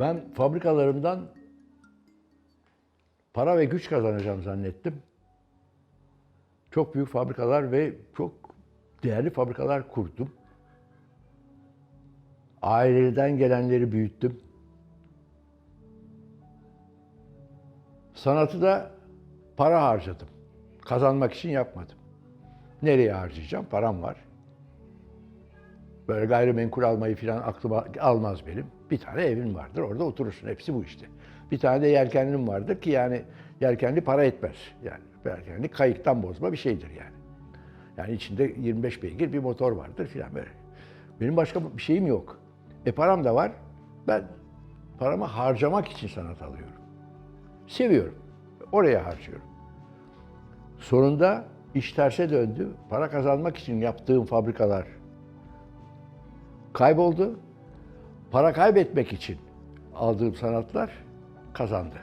Ben fabrikalarımdan para ve güç kazanacağım zannettim. Çok büyük fabrikalar ve çok değerli fabrikalar kurdum. Aileden gelenleri büyüttüm. Sanatı da para harcadım. Kazanmak için yapmadım. Nereye harcayacağım? Param var. Böyle gayrimenkul almayı falan aklıma almaz benim. Bir tane evim vardır, orada oturursun. Hepsi bu işte. Bir tane de yelkenlim vardır ki yani yelkenli para etmez. Yani yelkenli kayıktan bozma bir şeydir yani. Yani içinde 25 beygir bir motor vardır filan böyle. Benim başka bir şeyim yok. E param da var. Ben paramı harcamak için sanat alıyorum. Seviyorum. Oraya harcıyorum. Sonunda iş terse döndü. Para kazanmak için yaptığım fabrikalar kayboldu. Para kaybetmek için aldığım sanatlar kazandı.